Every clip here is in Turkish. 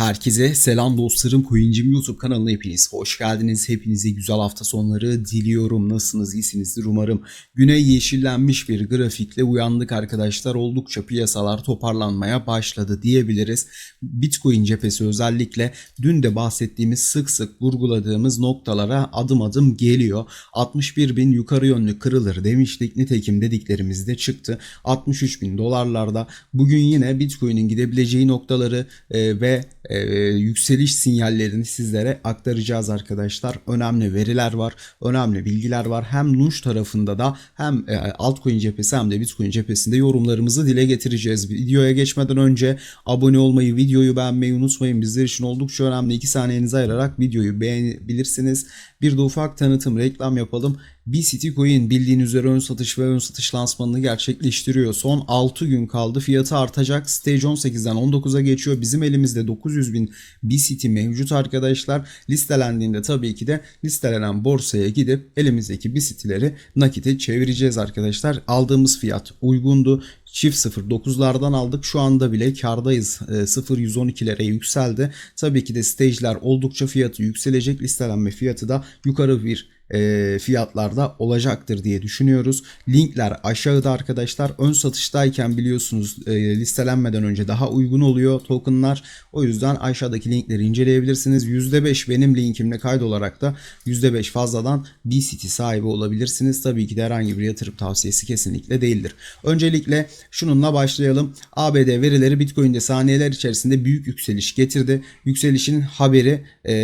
Herkese selam dostlarım. Coincim YouTube kanalına hepiniz hoş geldiniz. Hepinize güzel hafta sonları diliyorum. Nasılsınız? iyisinizdir umarım. Güney yeşillenmiş bir grafikle uyandık arkadaşlar. Oldukça piyasalar toparlanmaya başladı diyebiliriz. Bitcoin cephesi özellikle dün de bahsettiğimiz sık sık vurguladığımız noktalara adım adım geliyor. 61 bin yukarı yönlü kırılır demiştik. Nitekim dediklerimiz de çıktı. 63 bin dolarlarda. Bugün yine Bitcoin'in gidebileceği noktaları e, ve e, yükseliş sinyallerini sizlere aktaracağız arkadaşlar. Önemli veriler var, önemli bilgiler var. Hem Nunç tarafında da hem e, altcoin cephesi hem de Bitcoin cephesinde yorumlarımızı dile getireceğiz. Videoya geçmeden önce abone olmayı, videoyu beğenmeyi unutmayın. Bizler için oldukça önemli. 2 saniyenizi ayırarak videoyu beğenebilirsiniz. Bir de ufak tanıtım, reklam yapalım. BCT Coin bildiğin üzere ön satış ve ön satış lansmanını gerçekleştiriyor. Son 6 gün kaldı. Fiyatı artacak. Stage 18'den 19'a geçiyor. Bizim elimizde 900 bin BCT mevcut arkadaşlar. Listelendiğinde tabii ki de listelenen borsaya gidip elimizdeki BCT'leri nakite çevireceğiz arkadaşlar. Aldığımız fiyat uygundu. Çift 0.9'lardan aldık. Şu anda bile kardayız. 0.112'lere yükseldi. Tabii ki de stage'ler oldukça fiyatı yükselecek. Listelenme fiyatı da yukarı bir e, fiyatlarda olacaktır diye düşünüyoruz. Linkler aşağıda arkadaşlar. Ön satıştayken biliyorsunuz e, listelenmeden önce daha uygun oluyor tokenlar. O yüzden aşağıdaki linkleri inceleyebilirsiniz. %5 benim linkimle kaydolarak da %5 fazladan BCT sahibi olabilirsiniz. Tabii ki de herhangi bir yatırım tavsiyesi kesinlikle değildir. Öncelikle şununla başlayalım. ABD verileri Bitcoin'de saniyeler içerisinde büyük yükseliş getirdi. Yükselişin haberi e,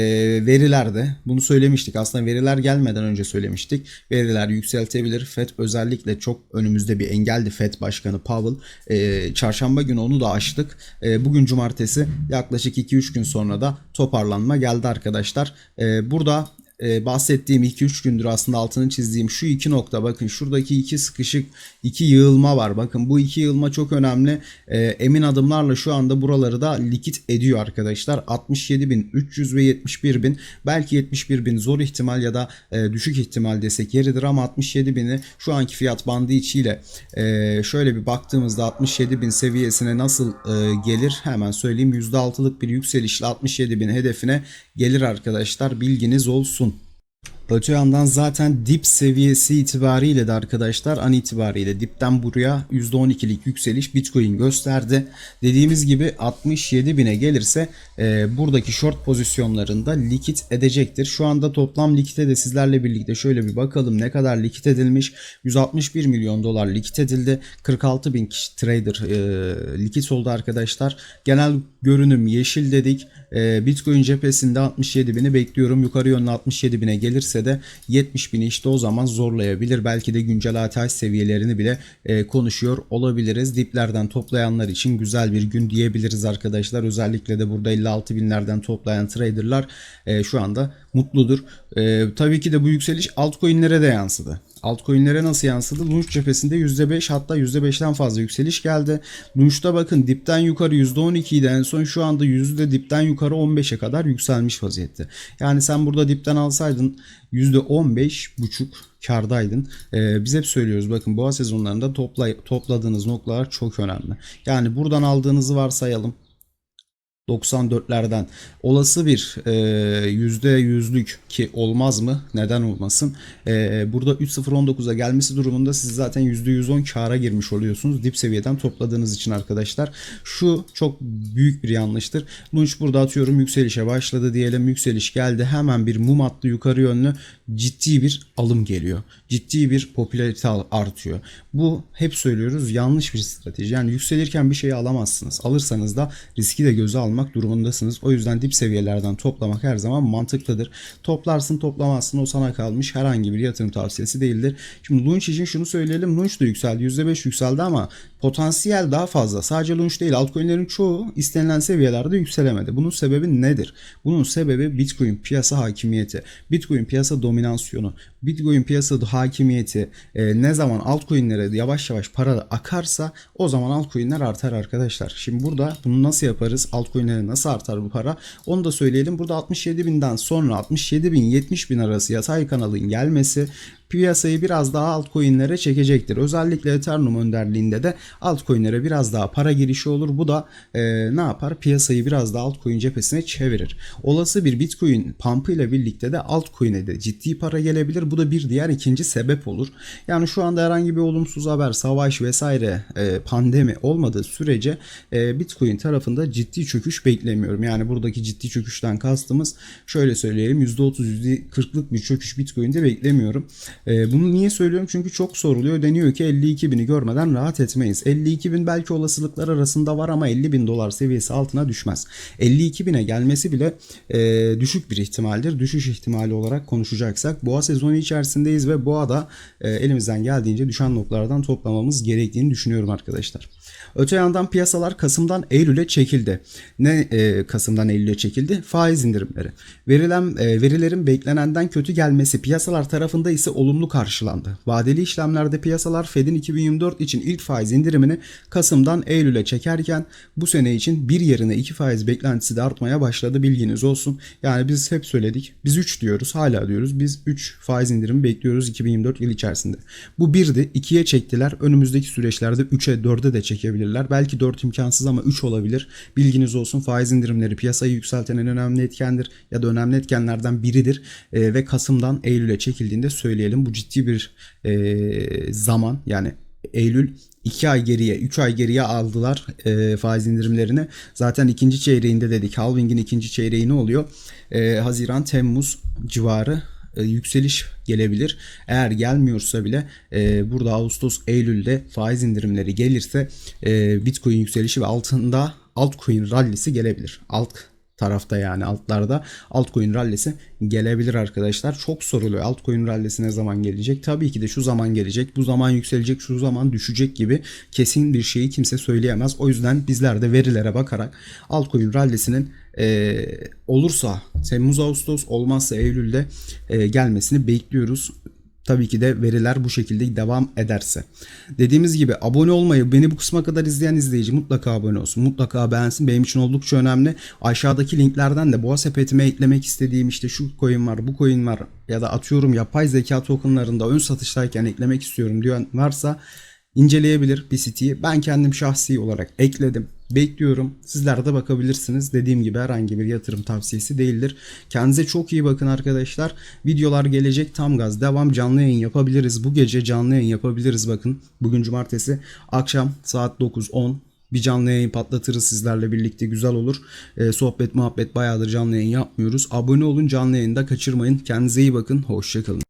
verilerde. Bunu söylemiştik. Aslında veriler gelmeden önce söylemiştik. Veriler yükseltebilir. FED özellikle çok önümüzde bir engeldi FED Başkanı Powell. E, çarşamba günü onu da açtık. E, bugün cumartesi yaklaşık 2-3 gün sonra da toparlanma geldi arkadaşlar. E, burada e, bahsettiğim 2-3 gündür aslında altını çizdiğim şu iki nokta bakın şuradaki iki sıkışık iki yığılma var. Bakın bu iki yığılma çok önemli. E, emin adımlarla şu anda buraları da likit ediyor arkadaşlar. 67.300 ve 71.000 belki 71.000 zor ihtimal ya da e, düşük ihtimal desek yeridir ama 67.000'i şu anki fiyat bandı içiyle e, şöyle bir baktığımızda 67.000 seviyesine nasıl e, gelir hemen söyleyeyim. %6'lık bir yükselişle 67.000 hedefine gelir arkadaşlar bilginiz olsun. Öte yandan zaten dip seviyesi itibariyle de arkadaşlar an itibariyle dipten buraya %12'lik yükseliş Bitcoin gösterdi. Dediğimiz gibi 67 bine gelirse e, buradaki short pozisyonlarında likit edecektir. Şu anda toplam likite de sizlerle birlikte şöyle bir bakalım ne kadar likit edilmiş. 161 milyon dolar likit edildi. 46 bin kişi trader e, likit oldu arkadaşlar. Genel görünüm yeşil dedik. E, Bitcoin cephesinde 67 bini bekliyorum. Yukarı yönlü 67 bine gelirse de 70 bini işte o zaman zorlayabilir. Belki de güncel ATH seviyelerini bile e, konuşuyor olabiliriz. Diplerden toplayanlar için güzel bir gün diyebiliriz arkadaşlar. Özellikle de burada 56 binlerden toplayan traderlar e, şu anda mutludur. E, tabii ki de bu yükseliş altcoin'lere de yansıdı. Altcoin'lere nasıl yansıdı? Lunch cephesinde %5 hatta %5'ten fazla yükseliş geldi. Lunch'ta bakın dipten yukarı %12 idi en son şu anda yüzde dipten yukarı 15'e kadar yükselmiş vaziyette. Yani sen burada dipten alsaydın %15 buçuk kardaydın. Ee, biz hep söylüyoruz bakın boğa sezonlarında topla, topladığınız noktalar çok önemli. Yani buradan aldığınızı varsayalım. 94'lerden olası bir e, %100'lük ki olmaz mı? Neden olmasın? E, burada 3.019'a gelmesi durumunda siz zaten %110 kara girmiş oluyorsunuz. Dip seviyeden topladığınız için arkadaşlar. Şu çok büyük bir yanlıştır. Lunch burada atıyorum yükselişe başladı diyelim. Yükseliş geldi. Hemen bir mum attı yukarı yönlü. Ciddi bir alım geliyor. Ciddi bir popülarite artıyor. Bu hep söylüyoruz yanlış bir strateji. Yani yükselirken bir şeyi alamazsınız. Alırsanız da riski de göze almak almak durumundasınız. O yüzden dip seviyelerden toplamak her zaman mantıklıdır. Toplarsın toplamazsın o sana kalmış herhangi bir yatırım tavsiyesi değildir. Şimdi Lunch için şunu söyleyelim. Lunch da yükseldi. %5 yükseldi ama potansiyel daha fazla. Sadece Lunch değil altcoin'lerin çoğu istenilen seviyelerde yükselemedi. Bunun sebebi nedir? Bunun sebebi Bitcoin piyasa hakimiyeti. Bitcoin piyasa dominasyonu. Bitcoin piyasa hakimiyeti e, ne zaman altcoin'lere yavaş yavaş para akarsa o zaman altcoin'ler artar arkadaşlar. Şimdi burada bunu nasıl yaparız? Altcoin'lere nasıl artar bu para? Onu da söyleyelim. Burada 67 binden sonra 67 bin 70 bin arası yatay kanalın gelmesi piyasayı biraz daha altcoin'lere çekecektir. Özellikle Ethereum önderliğinde de altcoin'lere biraz daha para girişi olur. Bu da e, ne yapar? Piyasayı biraz daha altcoin cephesine çevirir. Olası bir Bitcoin pump'ı ile birlikte de altcoin'e de ciddi para gelebilir. Bu da bir diğer ikinci sebep olur. Yani şu anda herhangi bir olumsuz haber, savaş vesaire e, pandemi olmadığı sürece e, Bitcoin tarafında ciddi çöküş beklemiyorum. Yani buradaki ciddi çöküşten kastımız şöyle söyleyelim %30 %40'lık bir çöküş Bitcoin'de beklemiyorum. E, bunu niye söylüyorum? Çünkü çok soruluyor. Deniyor ki 52 bini görmeden rahat etmeyiz. 52 bin belki olasılıklar arasında var ama 50 bin dolar seviyesi altına düşmez. 52 bine gelmesi bile e, düşük bir ihtimaldir. Düşüş ihtimali olarak konuşacaksak boğa sezonu içerisindeyiz ve boğada e, elimizden geldiğince düşen noktalardan toplamamız gerektiğini düşünüyorum arkadaşlar. Öte yandan piyasalar Kasım'dan Eylül'e çekildi. Ne e, Kasım'dan Eylül'e çekildi? Faiz indirimleri. Verilen e, verilerin beklenenden kötü gelmesi piyasalar tarafında ise olumlu karşılandı. Vadeli işlemlerde piyasalar Fed'in 2024 için ilk faiz indirimini Kasım'dan Eylül'e çekerken bu sene için bir yerine iki faiz beklentisi de artmaya başladı bilginiz olsun. Yani biz hep söyledik. Biz 3 diyoruz hala diyoruz. Biz 3 faiz indirimi bekliyoruz 2024 yıl içerisinde. Bu birdi. 2'ye çektiler. Önümüzdeki süreçlerde 3'e 4'e de çekebilirler. Belki 4 imkansız ama 3 olabilir. Bilginiz olsun faiz indirimleri piyasayı yükselten en önemli etkendir ya da önemli etkenlerden biridir. Ee, ve Kasım'dan Eylül'e çekildiğinde söyleyelim. Bu ciddi bir e, zaman yani Eylül 2 ay geriye 3 ay geriye aldılar e, faiz indirimlerini. Zaten ikinci çeyreğinde dedik. Halving'in ikinci çeyreği ne oluyor? E, Haziran, Temmuz civarı e, yükseliş gelebilir. Eğer gelmiyorsa bile e, burada Ağustos, Eylül'de faiz indirimleri gelirse e, Bitcoin yükselişi ve altında altcoin rallisi gelebilir. Alt tarafta yani altlarda altcoin rallisi gelebilir arkadaşlar. Çok soruluyor altcoin rallisi ne zaman gelecek? Tabii ki de şu zaman gelecek, bu zaman yükselecek, şu zaman düşecek gibi kesin bir şeyi kimse söyleyemez. O yüzden bizler de verilere bakarak altcoin rallisinin e, olursa Temmuz Ağustos olmazsa Eylül'de e, gelmesini bekliyoruz. Tabii ki de veriler bu şekilde devam ederse. Dediğimiz gibi abone olmayı, beni bu kısma kadar izleyen izleyici mutlaka abone olsun. Mutlaka beğensin. Benim için oldukça önemli. Aşağıdaki linklerden de boğa sepetime eklemek istediğim işte şu coin var, bu coin var ya da atıyorum yapay zeka tokenlarında ön satıştayken eklemek istiyorum diyen varsa inceleyebilir bir siteyi. Ben kendim şahsi olarak ekledim. Bekliyorum. Sizler de bakabilirsiniz. Dediğim gibi herhangi bir yatırım tavsiyesi değildir. Kendinize çok iyi bakın arkadaşlar. Videolar gelecek tam gaz. Devam canlı yayın yapabiliriz. Bu gece canlı yayın yapabiliriz bakın. Bugün cumartesi. Akşam saat 9-10 bir canlı yayın patlatırız sizlerle birlikte güzel olur. Ee, sohbet muhabbet bayağıdır canlı yayın yapmıyoruz. Abone olun canlı yayında kaçırmayın. Kendinize iyi bakın. Hoşçakalın.